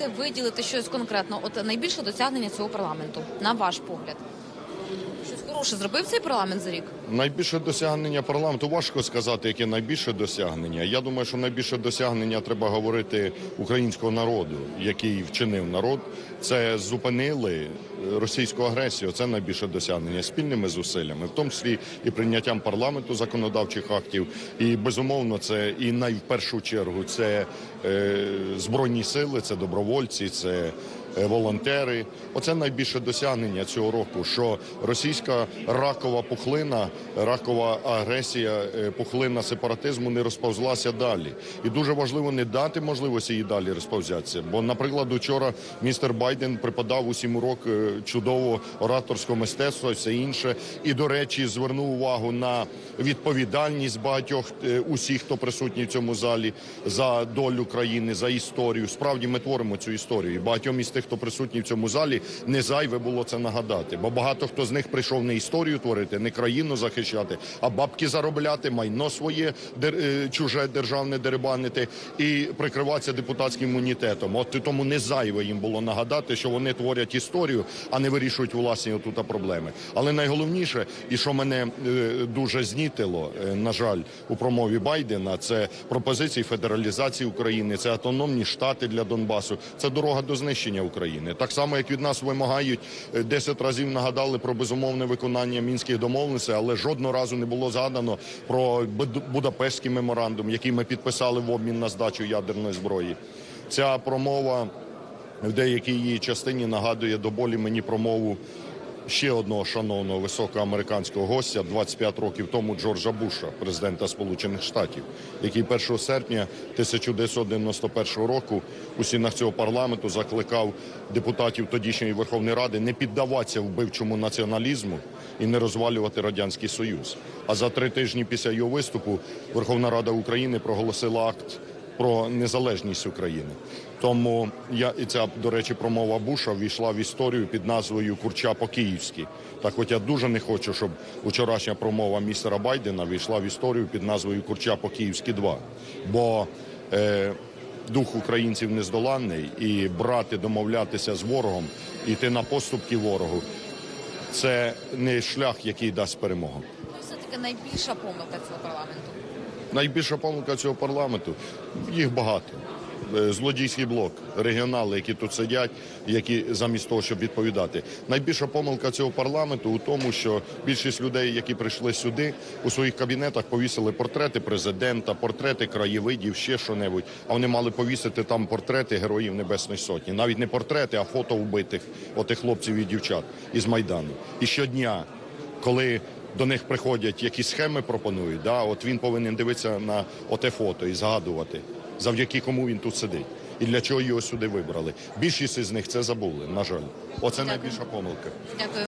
можете виділити щось конкретно? От найбільше досягнення цього парламенту, на ваш погляд? Хороше зробив цей парламент за рік? Найбільше досягнення парламенту важко сказати, яке найбільше досягнення. Я думаю, що найбільше досягнення треба говорити українського народу, який вчинив народ. Це зупинили російську агресію. Це найбільше досягнення спільними зусиллями, в тому числі і прийняттям парламенту законодавчих актів. І безумовно, це і найпершу чергу це е, збройні сили, це добровольці, це е, волонтери. Оце найбільше досягнення цього року, що російська ракова пухлина, ракова агресія, е, пухлина сепаратизму не розповзлася далі. І дуже важливо не дати можливості їй далі розповзятися. Бо, наприклад, учора містер Байден преподав усім урок е, чудового ораторського мистецтва, все інше. І, до речі, звернув увагу на відповідальність багатьох е, усіх, хто присутній в цьому залі за долю країни, за історію. Справді ми творимо цю історію. І багатьом із тих, хто присутній в цьому залі, не зайве було це нагадати. Бо багато хто з них прийшов не історію творити, не країну захищати, а бабки заробляти, майно своє дер- е, чуже державне дерибанити і прикриватися депутатським імунітетом. От тому не зайве їм було нагадати, що вони творять історію, а не вирішують власні отута проблеми. Але найголовніше, і що мене е, дуже знітило, е, на жаль, у промові Байдена, це пропозиції федералізації України, це автономні штати для Донбасу, це дорога до знищення України. Так само, як від нас вимагають е, 10 разів нагадали про безумовне виконання мінських домовленостей, але жодного разу не було згадано про Буд- Будапештський меморандум, який ми підписали в обмін на здачу ядерної зброї. Ця промова в деякій її частині нагадує до болі мені промову ще одного шановного високого американського гостя 25 років тому Джорджа Буша, президента Сполучених Штатів, який 1 серпня 1991 року у стінах цього парламенту закликав депутатів тодішньої Верховної Ради не піддаватися вбивчому націоналізму і не розвалювати радянський союз. А за три тижні після його виступу Верховна Рада України проголосила акт про незалежність України. Тому я і ця, до речі, промова Буша війшла в історію під назвою Курча по-київськи. Так, хоч я дуже не хочу, щоб вчорашня промова містера Байдена війшла в історію під назвою Курча по-київськи 2. Бо е, дух українців нездоланний і брати, домовлятися з ворогом, іти на поступки ворогу це не шлях, який дасть перемогу. Ну, все-таки найбільша помилка цього парламенту. Найбільша помилка цього парламенту їх багато. Е, Злодійський блок, регіонали, які тут сидять, які замість того, щоб відповідати. Найбільша помилка цього парламенту у тому, що більшість людей, які прийшли сюди, у своїх кабінетах повісили портрети президента, портрети краєвидів, ще що-небудь. А вони мали повісити там портрети героїв Небесної Сотні. Навіть не портрети, а фото вбитих отих хлопців і дівчат із Майдану. І щодня, коли до них приходять якісь схеми пропонують, да, от він повинен дивитися на оте фото і згадувати, завдяки кому він тут сидить. І для чого його сюди вибрали. Більшість із них це забули, на жаль. Оце найбільша помилка. Дякую.